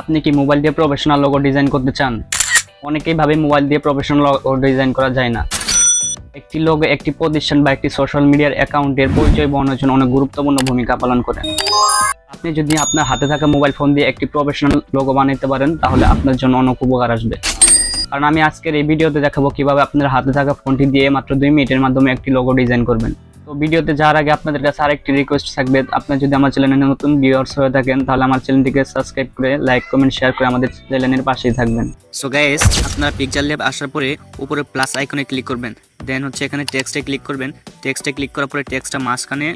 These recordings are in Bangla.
আপনি কি মোবাইল দিয়ে প্রফেশনাল লোগো ডিজাইন করতে চান? অনেকেই ভাবে মোবাইল দিয়ে প্রফেশনাল লোগো ডিজাইন করা যায় না। একটি লোগো একটি প্রতিষ্ঠান বা একটি সোশ্যাল মিডিয়ার অ্যাকাউন্টের পরিচয় বহনের জন্য অনেক গুরুত্বপূর্ণ ভূমিকা পালন করে। আপনি যদি আপনার হাতে থাকা মোবাইল ফোন দিয়ে একটি প্রফেশনাল লোগো বানাতে পারেন, তাহলে আপনার জন্য অনেক উপকার আসবে। কারণ আমি আজকের এই ভিডিওতে দেখাবো কীভাবে আপনার হাতে থাকা ফোনটি দিয়ে মাত্র দুই মিনিটের মাধ্যমে একটি লোগো ডিজাইন করবেন। তো ভিডিওতে যাওয়ার আগে আপনাদের কাছে আরেকটি রিকোয়েস্ট থাকবে। আপনার যদি আমার চ্যানেলে নতুন ভিউয়ার্স হয়ে থাকেন, তাহলে আমার চ্যানেলটিকে সাবস্ক্রাইব করে লাইক কমেন্ট শেয়ার করে আমাদের চ্যানেলের পাশেই থাকবেন। সো গাইস আপনারা পিকচার ল্যাব আসার পরে উপরে প্লাস আইকনে ক্লিক করবেন। দেন হচ্ছে এখানে টেক্সটে ক্লিক করবেন। টেক্সটে ক্লিক করার পরে টেক্সটটা মাঝখানে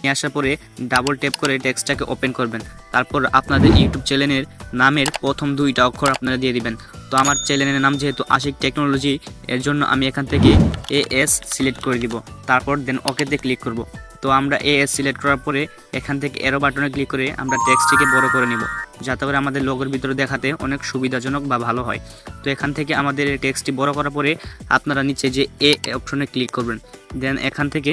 নিয়ে আসার পরে ডাবল ট্যাপ করে টেক্সটটাকে ওপেন করবেন। তারপর আপনাদের ইউটিউব চ্যানেলের নামের প্রথম দুইটা অক্ষর আপনারা দিয়ে দিবেন। তো আমার চ্যানেলের নাম যেহেতু আশিক টেকনোলজি এর জন্য আমি এখান থেকে এ এস সিলেক্ট করে দিব। তারপর দেন ওকেতে ক্লিক করব। তো আমরা এ এস সিলেক্ট করার পরে এখান থেকে এরো বাটনে ক্লিক করে আমরা টেক্সটটিকে বড় করে নিব। যাতে করে আমাদের লোগোর ভিতরে দেখাতে অনেক সুবিধাজনক বা ভালো হয়। তো এখান থেকে আমাদের টেক্সটটি বড় করার পরে আপনারা নিচে যে এ অপশনে ক্লিক করবেন। দেন এখান থেকে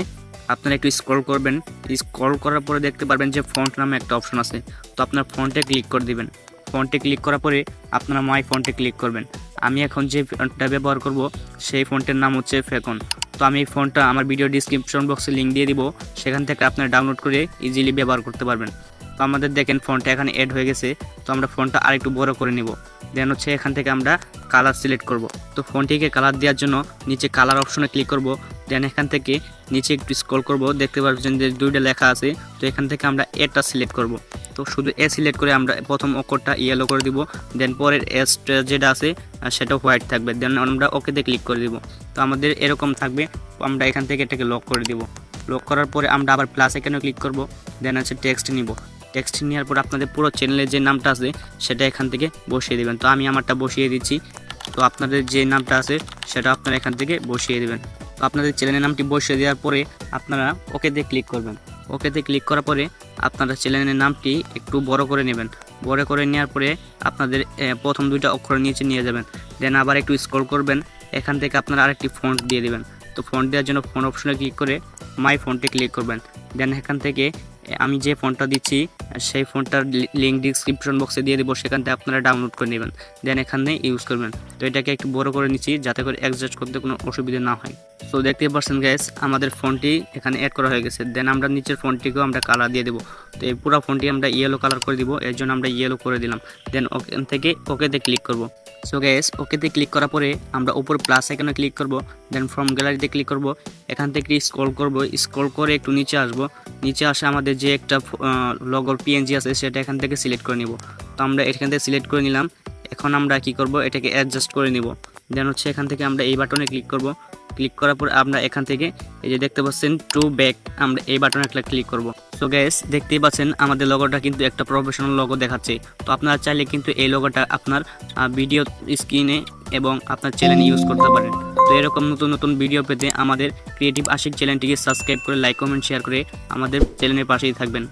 আপনারা একটু স্ক্রল করবেন। স্ক্রল করার পরে দেখতে পারবেন যে ফন্ট নামে একটা অপশন আছে। তো আপনার ফন্টে ক্লিক করে দিবেন। ফন্টে ক্লিক করার পরে আপনারা মাই ফন্টে ক্লিক করবেন। আমি এখন যে ফন্টটা ব্যবহার করব, সেই ফন্টের নাম হচ্ছে ফেকন তো আমি এই ফোনটা আমার ভিডিও ডিসক্রিপশন বক্সে লিঙ্ক দিয়ে দিব। সেখান থেকে আপনারা ডাউনলোড করে ইজিলি ব্যবহার করতে পারবেন। তো আমাদের দেখেন ফোনটা এখানে অ্যাড হয়ে গেছে। তো আমরা ফোনটা আরেকটু বড় করে নিব। দেন হচ্ছে এখান থেকে আমরা কালার সিলেক্ট করব। তো ফোনটিকে কালার দেওয়ার জন্য নিচে কালার অপশনে ক্লিক করব। দেন এখান থেকে নিচে একটু স্ক্রল করব, দেখতে পাচ্ছেন যে দুইটা লেখা আছে। তো এখান থেকে আমরা এটা সিলেক্ট করব। তো শুধু এ সিলেক্ট করে আমরা প্রথম অক্ষরটা ইয়েলো করে দিব দেন পরের এস যেটা আছে সেটা হোয়াইট থাকবে। দেন আমরা ওকেতে ক্লিক করে দিব। তো আমাদের এরকম থাকবে, আমরা এখান থেকে এটাকে লক করে দিব। লক করার পরে আমরা আবার প্লাস এখানে ক্লিক করব দেন আছে টেক্সট নিব। টেক্সট নেওয়ার পর আপনাদের পুরো চ্যানেলের যে নামটা আছে, সেটা এখান থেকে বসিয়ে দেবেন। তো আমি আমারটা বসিয়ে দিচ্ছি। তো আপনাদের যে নামটা আছে, সেটা আপনারা এখান থেকে বসিয়ে দেবেন। আপনাদের চ্যানেলের নামটি বসিয়ে দেওয়ার পরে আপনারা ওকেতে ক্লিক করবেন। ওকেতে ক্লিক করার পরে আপনারা চ্যানেলের নামটি একটু বড় করে নেবেন। বড় করে নেওয়ার পরে আপনাদের প্রথম দুইটা অক্ষর নিচে নিয়ে যাবেন। দেন আবার একটু স্ক্রল করবেন। এখান থেকে আপনারা আরেকটি ফন্ট দিয়ে দেবেন। তো ফন্ট দেওয়ার জন্য ফোন অপশনে ক্লিক করে মাই ফোনটি ক্লিক করবেন। দেন এখান থেকে আমি যে ফোনটা দিচ্ছি, সেই ফোনটার লিঙ্ক ডিসক্রিপশন বক্সে দিয়ে দেবো, সেখান থেকে আপনারা ডাউনলোড করে নেবেন। দেন এখানে ইউজ করবেন। তো এটাকে একটু বড় করে নিচ্ছি, যাতে করে অ্যাডজাস্ট করতে কোনো অসুবিধা না হয়। তো দেখতে পাচ্ছেন গ্যাস আমাদের ফোনটি এখানে অ্যাড করা হয়ে গেছে। দেন আমরা নিচের ফোনটিকেও আমরা কালার দিয়ে দেবো। তো এই পুরো ফোনটি আমরা ইয়েলো কালার করে দিব, এর জন্য আমরা ইয়েলো করে দিলাম। দেন ওখান থেকে ওকেতে ক্লিক করব। সো গ্যাস ওকেতে ক্লিক করার পরে আমরা উপর প্লাস এখানে ক্লিক করব। দেন ফ্রম গ্যালারিতে ক্লিক করব। এখান থেকে স্ক্রল করব। স্ক্রল করে একটু নিচে আসব। নিচে আসে আমাদের যে একটা লগর পিএনজি আছে, সেটা এখান থেকে সিলেক্ট করে নিব। তো আমরা এখান থেকে সিলেক্ট করে নিলাম। এখন আমরা কি করব? এটাকে অ্যাডজাস্ট করে নিব। দেন হচ্ছে এখান থেকে আমরা এই বাটনে ক্লিক করব। ক্লিক করার পর আমরা এখান থেকে, এই যে দেখতে পাচ্ছেন টু ব্যাক আমরা এই বাটনে একটা ক্লিক করব। তো গ্যাস দেখতেই পাচ্ছেন, আমাদের লগোটা কিন্তু একটা প্রফেশনাল লগো দেখাচ্ছে। তো আপনারা চাইলে কিন্তু এই লগোটা আপনার ভিডিও স্ক্রিনে এবং আপনার চ্যানেলে ইউজ করতে পারেন। তো এরকম নতুন নতুন ভিডিও পেতে আমাদের ক্রিয়েটিভ আশিক চ্যানেলটিকে সাবস্ক্রাইব করে লাইক কমেন্ট শেয়ার করে আমাদের চ্যানেলের পাশেই থাকবেন।